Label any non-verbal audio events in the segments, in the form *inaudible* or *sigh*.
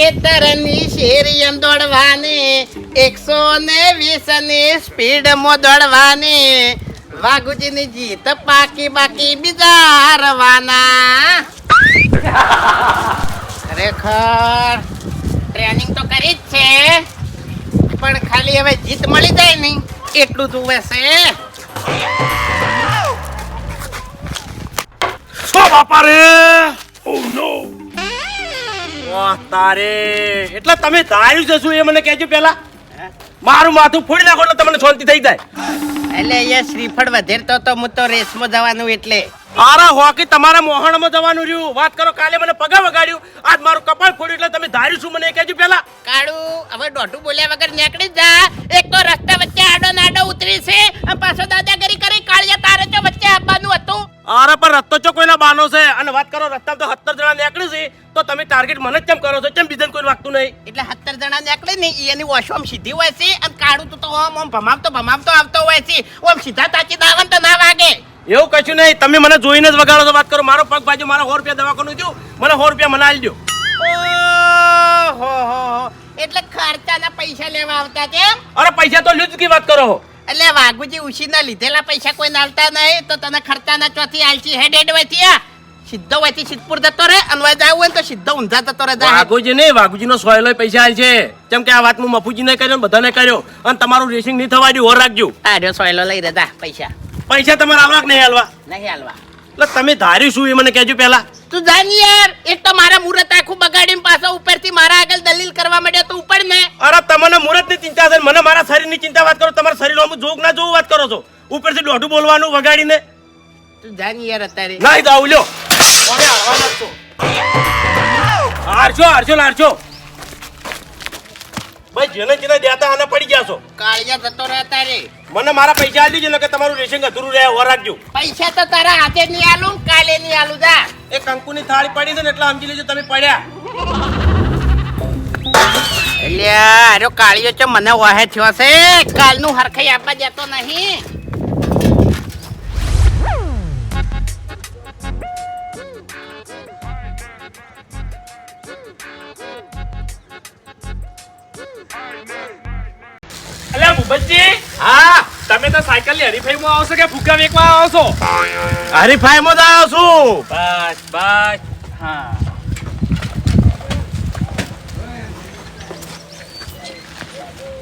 હવે શેતરની શેરીયમ દોડવાની, એકસો ને વીસની સ્પીડમાં દોડવાની. વાઘુજીની જીત પાકી બાકી બીજા હારવાના. ખરેખર ટ્રેનિંગ તો કરી જ છે, પણ ખાલી હવે જીત મળી જાય નહીં, એટલું જુએ છે. શું બાપા રે? ઓ નો વાહ તારે. એટલે તમે ધાર્યું છે શું એ મને કહેજો પહેલા. મારું માથું ફોડી નાખો એટલે તમને શાંતિ થઈ જાય. એટલે એ શ્રીફળ વધેરતો તો હું તો રેસમાં જવાનું એટલે. આરા હોકી તમારા મોહણમાં જવાનું રહ્યું. વાત કરો કાલે મને પગા વગાડ્યું. આજ મારું કપાળ ફોડ્યું એટલે તમે ધાર્યું શું મને કહેજો પહેલા. કાળુ હવે દોઢું બોલ્યા વગર નીકળી જ. એક તો રસ્તા વચ્ચે આડો નાડો ઉતરી છે પાછો દાદાગીરી કરી કાળિયા તારે તો વચ્ચે આવવાનું હતું. આરા પણ રસ્તો ચો કોઈના બાનો છે? અને વાત કરો રસ્તા તો સત્તર જણા નીકળી છે તો તમે ટાર્ગેટ મને જ કેમ કરો છો? કેમ બીજાને કોઈ વાગતું નહીં? એટલે સત્તર જણા નીકળે ને એની વોશરૂમ સીધી હોય છે અને કાઢું તો તો આમ આમ ભમાવતો ભમાવતો આવતો હોય છે ઓમ સીધા તાકી દાવન તો ના વાગે. એવું કશું નહીં તમે મને જોઈને જ વગાડો છો વાત કરો. મારો પગ બાજુ મારા સો રૂપિયા દવાખાનું થયું મને સો રૂપિયા મને આલી દો ઓહો હો હો. એટલે ખર્ચાના પૈસા લેવા આવતા કેમ અરે પૈસા તો લ્યું જ કી વાત કરો છો એટલે વાઘુજી ઉછીના લીધેલા પૈસા કોઈ નાલતા નહીં તો તને ખર્ચાના ચોથી આલસી હેડ હેડ વયથી આ સીધો વયથી સિદ્ધપુર જતો રહે અને વય જાવું તો સીધો ઊંધા જતો રહે વાઘુજી નહીં વાઘુજી નો સોયલો પૈસા આલ છે જેમ કે આ વાત હું મફુજી કર્યો ને બધાને કર્યો. અને તમારું રેસિંગ નહીં થવા દઉં હોર રાખજો. આ રહ્યો સોયલો લઈ રહેતા પૈસા. પૈસા તમારે આવવા નહીં હાલવા નહીં હાલવા એટલે તમે ધાર્યું શું એ મને કહેજો પહેલા. તું જાની યાર એક તો મારા મુહૂર્ત આખું બગાડીને પાછો ઉપરથી મારા આગળ દલીલ કરવા માંડ્યો તો ઉપર ને. અરે તમને મુહૂર્તની ચિંતા છે મને મારા શરીરની ચિંતા વાત કરો તમારા શરીરનું અમુક જોગ ના જોવું વાત કરો છો? ઉપરથી દોઢું બોલવાનું વગાડીને. તું જાની યાર અત્યારે. નહીં તો આવું લ્યો. કોને હારવાના છો હારશો હારશો લારજો હારશો ભાઈ જેને જેને દેતા આને પડી ગયા છો. કાળિયા જતો રહે રે મને મારા પૈસા આપી દેજો કે તમારું રેશન અધૂરું રહે ઓર રાખજો. પૈસા તો તારા હાથે નહીં આલું કાલે નહીં આલું જા. એ કંકુની થાળી પડી છે ને એટલે સમજી લેજો તમે પડ્યા. એટલે અરે કાળિયો છે મને વહે થયો છે. કાલનું હરખાઈ આપવા જતો નહીં. અલ્યા ભૂપતજી હા? તમે તો સાયકલની હરીફાઈમાં આવશો કે ફુગ્ગા વેચવા આવશો? હરીફાઈમાં જ આવ્યો છું. બસ બસ હા.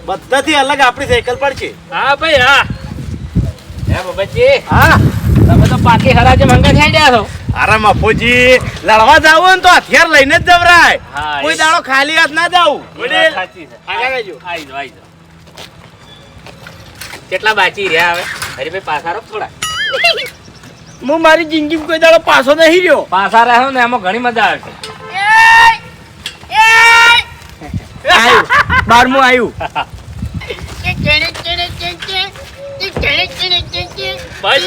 બધાથી અલગ આપણી સાયકલ પર છે. હા ભાઈ હા. હે ભૂપતજી હા? તમે તો પાકી હરાજે મંગા થઈ ગયા છો. અરે મફુજી લડવા જાવ ને તો હથિયાર લઈને જ જવરાય. કોઈ દાડો ખાલી હાથ ના જાવ. કેટલા બાચી રહ્યા હવે? હરીભાઈ પાછા રહો થોડા હું મારી જિંદગી કોઈ દાડો પાછો નહીં રહ્યો. પાછા રહ્યો ને એમાં ઘણી મજા આવશે બારમું આવ્યું *laughs* બસ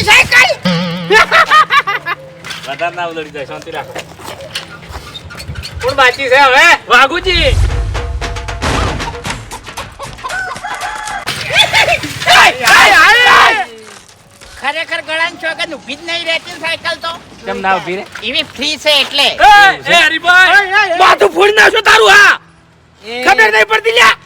સાયકલ વધારે ના ઉલડી જાય શાંતિ રાખો કોણ બાકી છે હવે વાઘુજી ખરેખર ગળાન ચોગન ઊભી જ નહીં રહેતી સાયકલ તો? કેમ ના ઊભી રે? એવી ફ્રી છે એટલે. એ હરીભાઈ માથું ફોડી નાખશો તારું હા. ખબર નહીં પડતી લ્યા.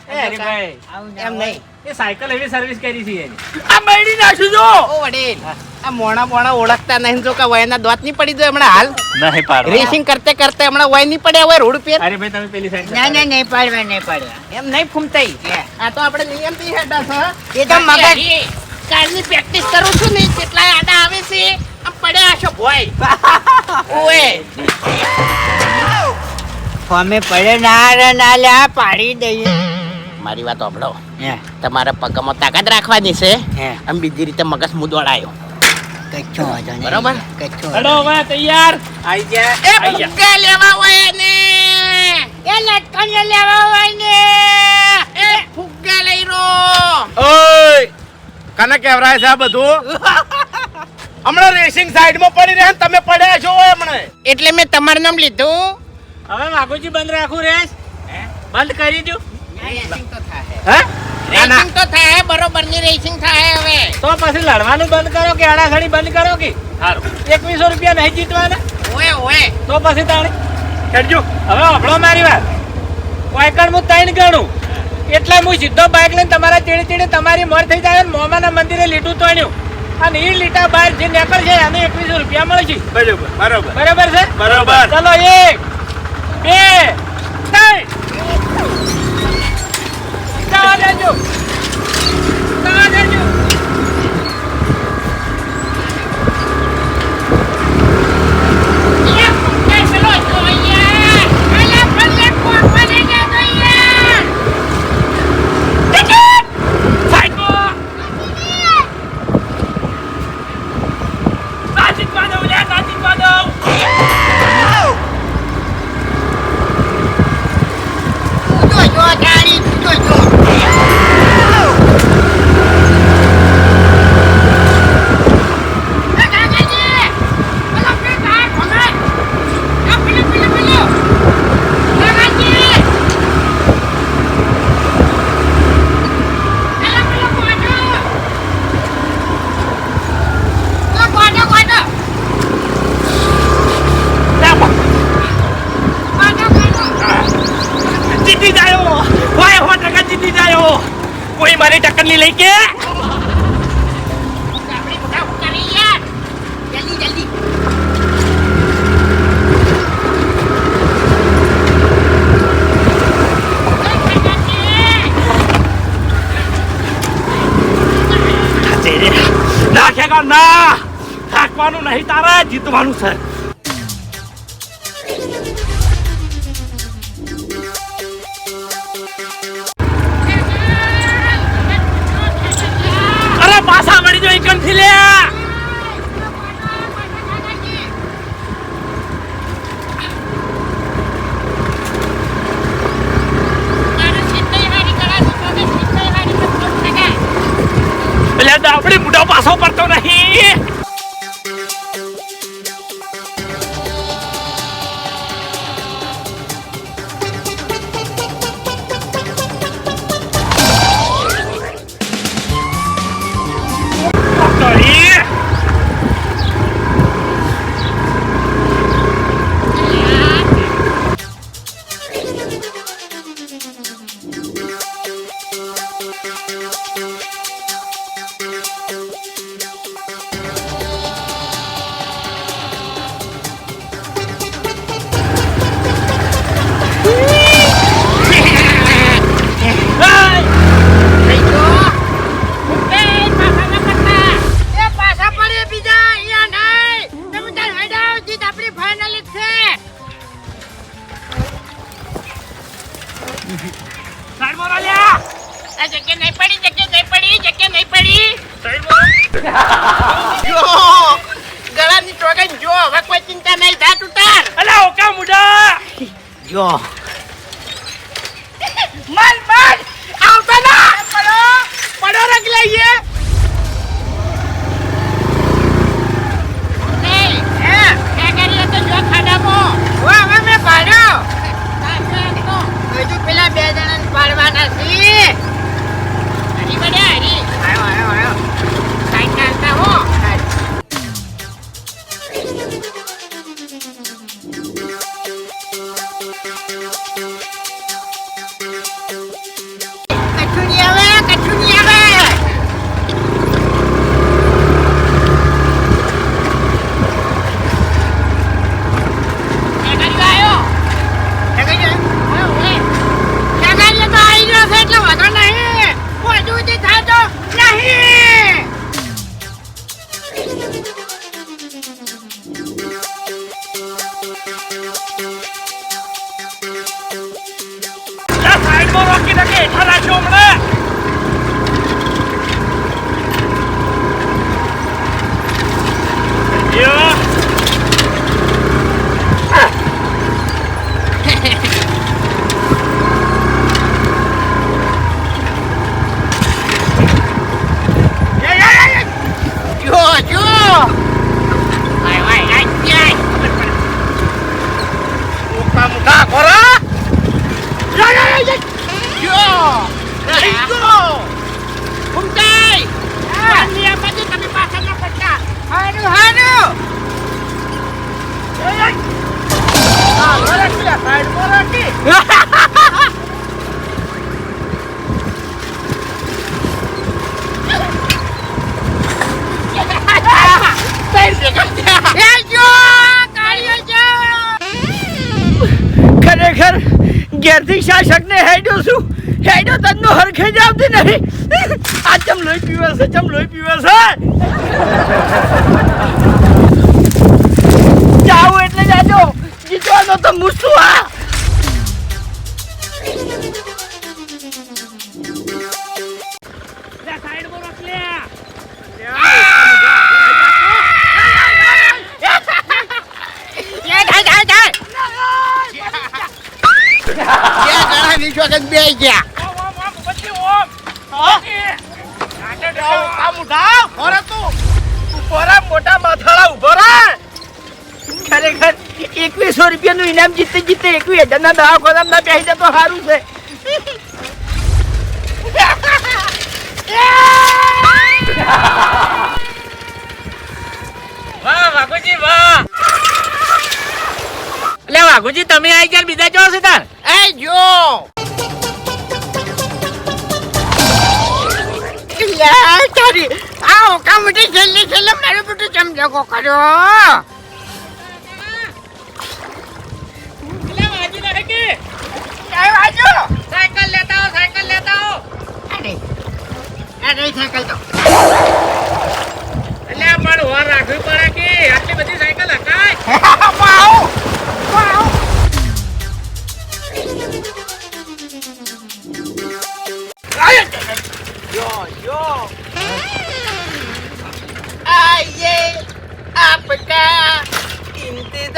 એમ નહીં. એ સાયકલ એવી સર્વિસ કરી છે એની. આ મેળી નાખશું જો. ઓ વડીલ આ મોણા મોણા ઓળખતા નહીં જો કે વયના દોત નહીં પડી જાય હમણાં હાલ. નહીં પાડ રેસિંગ કરતે કરતે હમણાં વય નહીં પડ્યા હોય રોડ પર અરે ભાઈ તમે પેલી સાઈડ ના ના નહીં પાડવા નહીં પાડવા. એમ નહીં ફૂમતાઈ. આ તો આપણે નિયમથી હેડા છે એ તો મગજ- કાલની પ્રેક્ટિસ કરું છું ને કેટલા આડા આવે છે આમ પડ્યા છો ભોય. *laughs* ઓએ ફોમે પડે ના રે ના લે આ પાડી દઈએ. મારી વાત સાંભળો. હે. તમારા પગમાં તાકાત રાખવાની છે હે. આમ બીજી રીતે મગજ મુદોડાયો કચ્છો બરોબર. કચ્છો હેડો હવે તૈયાર. આઈ ગયા. એ આઈ લેવા હોય ને એ લટકન લેવા હોય ને. એ ફુગ્ગા લઈ રો ઓય કને કેવરાય છે આ બધું? *laughs* હમણાં રેસિંગ સાઈડમાં પડી રહ્યા તમે પડ્યા છો હમણાં એટલે મેં તમારું નામ લીધું? હવે બાપુજી બંધ રાખું રેસ? બંધ કરી દઉં રેસિંગ તો થાય બરોબરની રેસિંગ થાય હવે. તો પછી લડવાનું બંધ કરો કે આડાખડી બંધ કરો કે? સારું એકવીસો રૂપિયા નહીં જીતવાના? ઓએ ઓએ તો પછી તાણે હેડજો હવે આપણો મારી વાત. વાયકણ હું તૈણ ગણું. એટલે હું સીધો બાઇક લઈને તમારા ચીડી ચીડી તમારી મોર થઈ જાય મોમાના મંદિરે લીટું તોડ્યું. અને એ લીટા બહાર જે નેકળ છે એને એકવીસો રૂપિયા મળશે. બરોબર બરોબર. બરાબર છે? બરોબર. ચલો એક. બે ત્રણ. જવા દેજો જવા દેજો સાઈડમાં સાચી જ માનવ લે સાચી જ માનવ જીતી જાયો હોય હો ટકા જીતી જાયો નહીં લઈ કે જલ્દી નાખેગા ના. થાકવાનું નહીં તારે જીતવાનું છે. ઘેરથી શાસકને હેડ્યો છું. હેડ્યો તનનો હરખે જ આવતી નહીં આ ચમ લોહી પીવે છે, ચમ લોહી પીવે છે? જાવું એટલે જાજો. જીતવાનો તો મુસ્તુ આ વખત બે ગયા. મોટા માથાળા ઊભો રહે ખરેખર એકવીસો રૂપિયાનું ઇનામ જીતે જીતે એકવીસ હજારના દવાખાના ના બેસી જતો સારું છે. વાહ વાઘુજી વાહ. એટલે વાઘુજી તમે આઈ ગયા બીજા ચો છે તાર એ જો. તારી આ ઓકા મોટી છેલ્લે છેલ્લે મારું બધું કર્યો. કે? સાયકલ લેતા આવો સાયકલ લેતા આવો. અરે અરે સાયકલ તો. એટલે પણ ઓર રાખવી પડે કે? આટલી બધી સાયકલ હકાય. *laughs*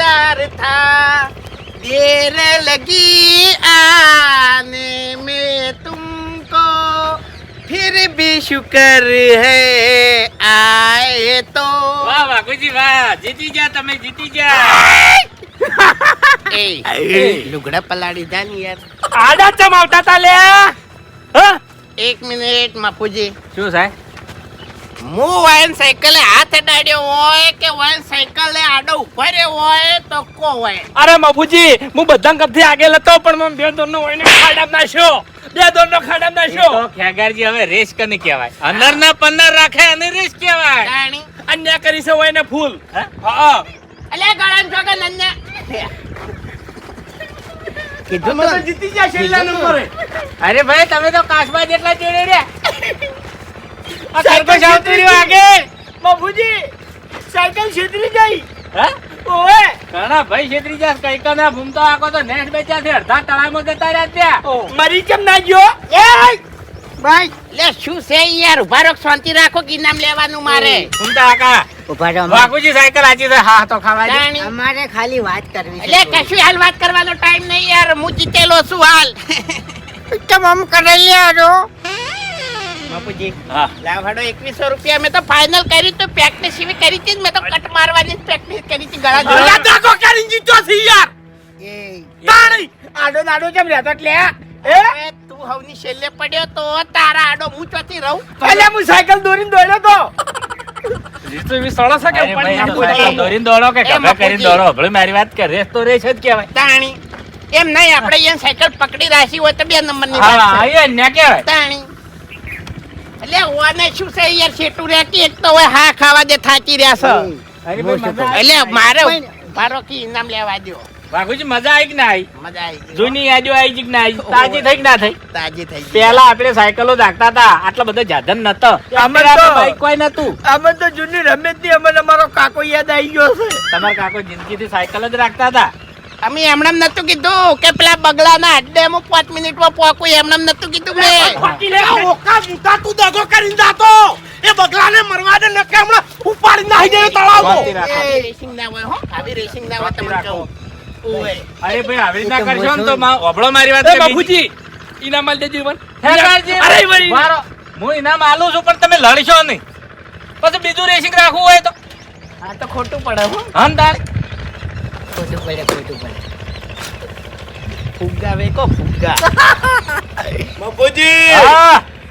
इंतजार था देर लगी आने में तुमको फिर भी शुक्र है आए तो વાહ વાઘુજી વાહ જીતી જા તમે જીતી જા *laughs* ए लुगड़ा पलाड़ी जान यार આડા ચમ આવતા તા લે હા एक मिनिट मापूजी શું સાહેબ હું વાયન સાયકલે હાથ અડાડ્યો હોય કે વાયન સાયકલે આડો ઊભા રહ્યો હોય તો કો હોય અરે મફુજી હું બધા કપથી આગળ હતો પણ મને બે દોરનો હોય ને ખાડામાં નાખ્યો. બે દોરનો ખાડામાં તો નાખ્યો. ખેગારજી હવે રેસ કને કહેવાય. અંદર ના પંદર રાખે અને રેસ કહેવાય. અન્ય અન્યા કરી છે હોય ને ફૂલ. હે? અલે ગળાન છોકે નન્યા કીધું જીતી જશે છેલ્લા નંબરે. અરે ભાઈ તમે તો કાચબા જેટલા ચડી રે આ ખરગોશ આવતું રહ્યું આગળ બાપુજી સાયકલ છેતરી ગઈ. હે? ઓએ ઘણા ભાઈ છેતરી જાસ કઈ કના ભૂમતો આકો તો નેટ બેચ્યા છે. અડધા તળાવમાં જતા રહ્યા ત્યાં. મરી કેમ ના ગયો? એ ભાઈ લે શું છે યાર? ઊભા રહો શાંતિ રાખો કે નામ લેવાનું મારે. ભૂમતા આકા ઊભા રહો વાઘુજી સાયકલ આજી છે. હા તો ખાવા દે. જાણી. અમારે ખાલી વાત કરવી એટલે કશું હાલ વાત કરવાનો ટાઈમ નહીં યાર. હું જીતેલો છું હાલ. તમામ કરી લ્યો બાપુજી. હા. લાવ હાડો એકવીસો રૂપિયા. મેં તો ફાઇનલ કરી તો. પ્રેક્ટિસ એવી કરી હતી મેં તો કટ મારવાની પ્રેક્ટિસ કરી હતી. ગળા જોડે. યાદ કરી જીતો છે યાર. તાણી. આડો નાડો કેમ રહેતો એટલે એ તું હવની છેલ્લે પડ્યો તો તારા આડો હું ચોથી રહું? પહેલે હું સાયકલ દોરીને દોડ્યો તો. જીતો એવી સળસ કે અરે ભાઈ, ઉપાડી આ સાયકલ દોરીને દોડો કે એ કરીને દોડો. ભલે મારી વાત કે રેસ તો રેસ જ કહેવાય. તાણી. એમ નહીં આપણે અહીંયા સાયકલ પકડી રાખી હોય તો બે નંબરની હા આયો ને કહેવાય. તાણી. એટલે ઓને શું છે યાર છેટું રહેતી એક તો હવે હા ખાવા દે થાકી રહ્યા છે. એટલે મારે મારો કી ઇનામ લેવા દો વાઘુજી મજા આવી કે ના આવી મજા આવી જૂની યાદો આવી કે ના આવી તાજી થઈ કે ના થઈ? તાજી થઈ. પેલા આપણે સાયકલો રાખતા હતા આટલા બધા જાધન નતો. અમે તો- બાઈક કોઈ નતું. અમે તો જૂની રમેશથી અમને અમારો કાકો યાદ આવી ગયો છે. તમારા કાકો જિંદગીથી સાયકલ જ રાખતા હતા. અમે એમણે નતું કીધું કે પેલા બગલાના અડ્ડે હું પાંચ મિનિટમાં પહોંચું એમણે નતું કીધું મેં ઓકા મૂકા તું દગો કરીને જાતો. એ બગલાને મરવા દે નકે હમણાં ઉપાડી નાખી દે. આવી રેસિંગ ના હોય હો આવી રેસિંગ ના હોય તમને કહું. અરે ભાઈ આવી કરશો ને તો માં મારી વાત બાપુજી ઇનામ આલ દેજો ઈવન અરે ઈવન મારો હું ઇનામ આલું છું પણ તમે લડશો નહીં. પછી બીજું રેસિંગ રાખવું હોય તો? આ તો ખોટું પડે હો. તારે? ખોટું પડે ખોટું પડે. ફુગ્ગા વેકો ફુગ્ગા. *laughs* બાપુજી!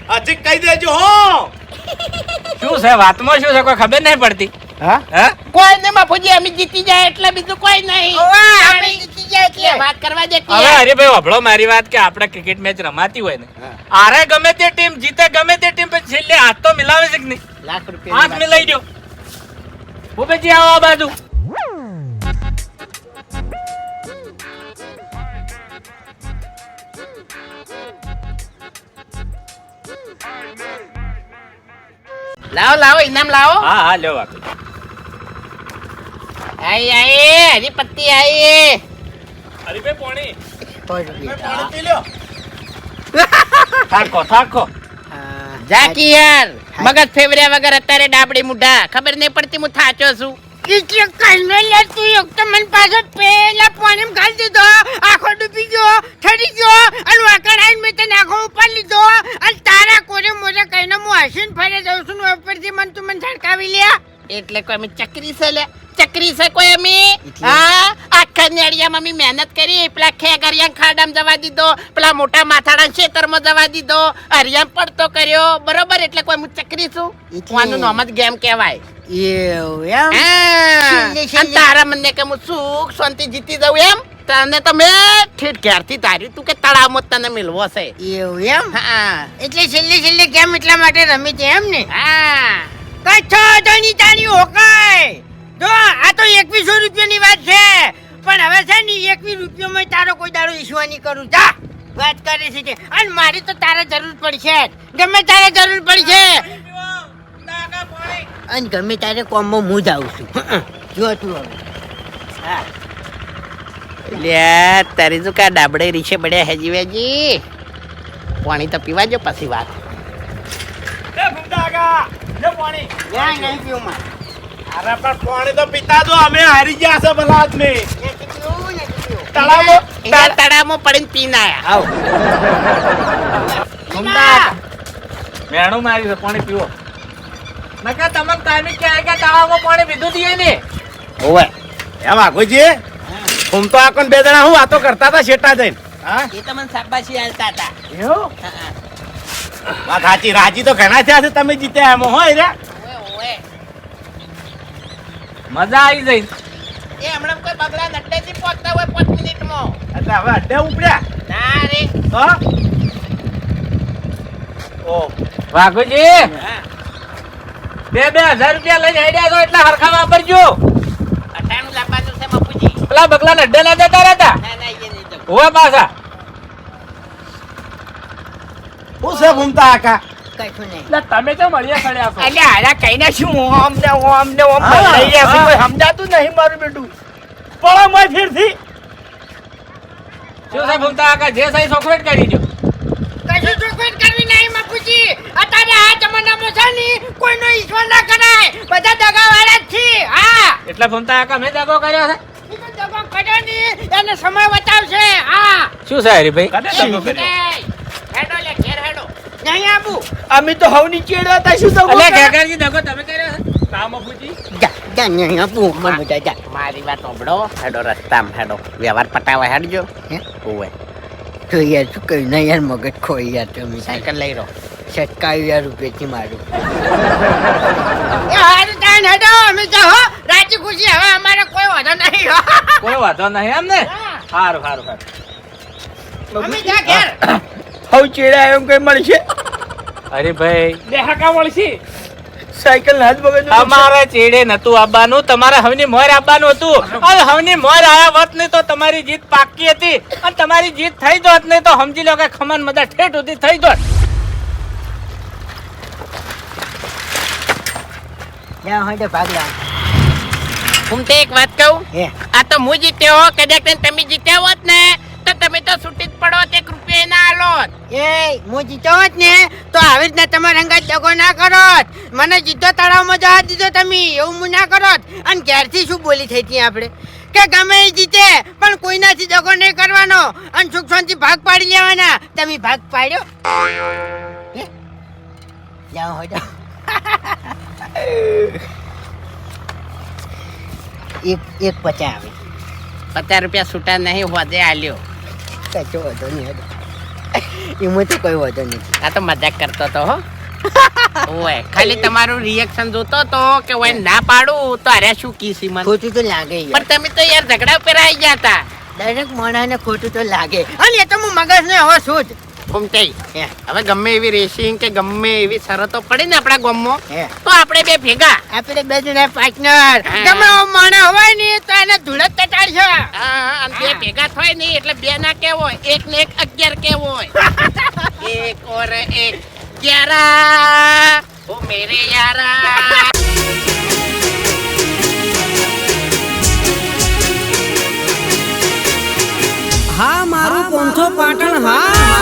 આજે કહી દેજો હો! શું છે વાતમાં શું છે કોઈ ખબર નહીં પડતી? હા? કોઈ નહીં બાપુજી અમે જીતી જાય એટલે બીજું કોઈ નહીં. અમે જીતી જાય એટલે વાત કરવા દે હવે હરીભાઈ ઓભળો મારી વાત કે આપણે ક્રિકેટ મેચ રમાતી હોય ને આરે ગમે તે ટીમ જીતે ગમે તે ટીમ પછી છેલ્લે હાથ તો મિલાવે છે કે નહીં? લાખ રૂપિયા હાથ મિલાઈ દો. ભૂપેજી આવો આ બાજુ. લાવો લાવો ઇનામ લાવો. હા હા લ્યો વાઘુ આઈ આઈ હરી પત્તી આઈ. હરીભાઈ પોણી. સો રૂપિયા. પાણી પી લ્યો. થાકો થાકો. જાકી યાર મગજ ફેવર્યા વગર અત્યારે ડાબડી મુઢા. ખબર નહીં પડતી હું થાચો છું. એટલે કઈને તું એક તો મને પાછો પેલા પાણીમાં ઘાલી દીધો, આખો ડૂબી ગયો, ઠરી ગયો, અને વાકણ મેં તને આખો ઉપર લીધો. અને તારા કોરે મોરે કહીને હું હસીને ફરે જાઉં છું ઉપરથી મને તું મને છડકાવી લે. એટલે કોઈ ચકરી છે લે. ચકરી છે કોઈ અમે? હા? આખા નેડિયામાં અમે મહેનત કરી. પેલા ખેગરિયા ખાડામાં જવા દીધો. પેલા મોટા માથાડા ખેતરમાં જવા દીધો. હરિયામ પડતો કર્યો. બરોબર? એટલે કોઈ હું ચકરી છું? આનું નામ જ ગેમ કહેવાય. એવું એમ? તારા મને કે હું સુખ શાંતિ જીતી જાઉં એમ? તને તો મેં ઠેઠ ઘેરથી ધાર્યું તું કે તળાવમાં માં તને મિલવો છે. એવું એમ? હા. એટલે છેલ્લી છેલ્લી કેમ એટલા માટે રમી છે એમ ને? હા. કચ્છો ધણી તાણી હોકાય જો આ તો એકવીસો રૂપિયાની વાત છે. પણ હવે છે ને એકવીસ રૂપિયામાં તારો કોઈ દાડો ઈસવાની કરું. જા વાત કરે છે અને મારી તો તારે જરૂર પડશે જ. ગમે તારે જરૂર પડશે. અને ગમે તારે કોમમાં હું જ આવું છું. જો તું હવે. હા. લ્યા તારી તો કા ડાબડે રીશે પડ્યા હેજી વેજી પાણી તો પીવા જો પછી વાત. પાણી. નહીં પીવું મારે. અરે પણ પાણી તો પીતા જો અમે હારી ગયા છે ભલા આદમી. તળાવો તળાવમાં પડીને પીને ના આવ. મેણું મારી છે પાણી પીવો. નકા તમને ટાઈમે ક્યાં ક્યાં તળાવમાં પાણી પીધું દીએ ને ઓવે એમ આગોજી હું તો આકોન બે જણા હું વાતો કરતા હતા શેટા જઈને. હા? એ તમને મને શાબાશી આલતા હતા. એવું? વાત સાચી. રાજી તો ઘણા થયા છે તમે જીત્યા એમ. હોય રે. હા. ઓવે, ઓવે. મજા આવી જઈ એ હમણાં કોઈ બગલા નડ્ડેથી પહોંચતા હોય પાંચ મિનિટમાં. એટલે હવે અડ્ડે ઉપડ્યા. ના રે. હા? ઓ. વાઘુજી બે બે હજાર રૂપિયા લઈને આઈડિયા તો એટલા હરખા વાપરજો. અટાણું લાવવાનું છે બાપુજી. પેલા બગલા અડ્ડે ના જતા રહેતા? ના ના એ નહીં હોવા પાછા. હું છે ભૂમતા આકા? કશું નહીં. એટલે તમે તો મળીએ ખડ્યા છો અલ્યા હારા કઈને શું ઓમ ને ઓમ ને ઓમ બદલાઈ ગયા છે. કોઈ સમજાતું નહીં મારું બેટું. પળો મય ફીરથી. શું છે ભૂમતા કાકા જે સહી સોખવેટ કરી દો કશું ચોખવટ કરવી નહીં બાપુજી. અત્યારે આ જમાનામાં છે ને કોઈનો ઈશ્વર ના કરાય. બધા દગાવાળા જ છે હા. એટલે કાકા મેં દગો કર્યો છે. દગો કર્યો ને એને સમય બતાવશે. હા. શું સાહેબ હેડો લે ઘેર હેડો નહીં આબુ અમે તો હવની ચેડવા તા શું અલે ઘેઘરજી દગો તમે કર્યો છે કામ જા જા મને જા મારી વાત ઓબડો હેડો રસ્તામાં હેડો. વ્યવહાર પટાવા હેડજો. હે? ઓવે તો યાર શું કહ્યું ના યાર મગજ ખોઈ યાર તમે સાયકલ લઈ રહો યાર રૂપિયાથી મારું. હારું તાન હેડો. અમે જાઓ રાજી ખુશી. હવે અમારે કોઈ વાંધો નહીં કોઈ વાંધો નહીં એમ ને? સારું સારું સારું અમે જા ઘેર. હવ ચેડા એમ કઈ મળશે? હરીભાઈ દેહાકા વળશી. સાયકલ હાથ બગડ અમારે ચેડે નતું આવવાનું તમારે હવની મોર આવવાનું હતું. અને હવની મોર આયા વત નહીં તો તમારી જીત પાકી હતી. અને તમારી જીત થઈ જોત નહીં તો સમજી લો કે ખમન મજા ઠેઠ સુધી થઈ જોત. જા હોય તો ભાગ લા હું તે એક વાત કહું? હે. આ તો હું જીત્યો હો કદાચ તમે જીત્યા હોત ને. તો તમે તો છૂટી જ પડો એક રૂપિયા ના આલો એ હું જીતો હોત ને તો આવી રીતના તમારા અંગત દગો ના કરો મને જીતો તળાવમાં જવા દીધો તમે એવું હું ના કરો અને ક્યારથી શું બોલી થઈ હતી આપણે? કે ગમે એ જીતે પણ કોઈનાથી જગો નહીં કરવાનો. અને સુખ શાંતિ ભાગ પાડી લેવાના. તમે ભાગ પાડ્યો? જાઓ હોય એક એક પચાસ આવે. પચાસ રૂપિયા છૂટા નહીં હોદે આલ્યો. કશો વાંધો નહીં હતો એમાં તો કોઈ વાંધો નથી આ તો મજાક કરતો તો હો. ઓય ખાલી તમારું રિએક્શન જોતો તો કે ઓય ના પાડું તો અરે શું કીસી મને? ખોટું તો લાગે પણ તમે તો યાર ઝઘડા ઉપર આવી ગયા હતા. દરેક માણસને ખોટું તો લાગે. અને એ તો હું મગજ ને હવે શું એવી રેસિંગ કે ગમે એવી શરતો પડે ને આપણા ગામમાં તો આપણે બે ભેગા. માણસ હોય ને એને ધૂળત કટાડશો. બે ભેગા થાય નહીં એટલે બે ના કેવો એક ને એક અગિયાર કેવો *laughs* એક ઓર એક મેરે યારા. હા મારું પોંથો પાટણ હા.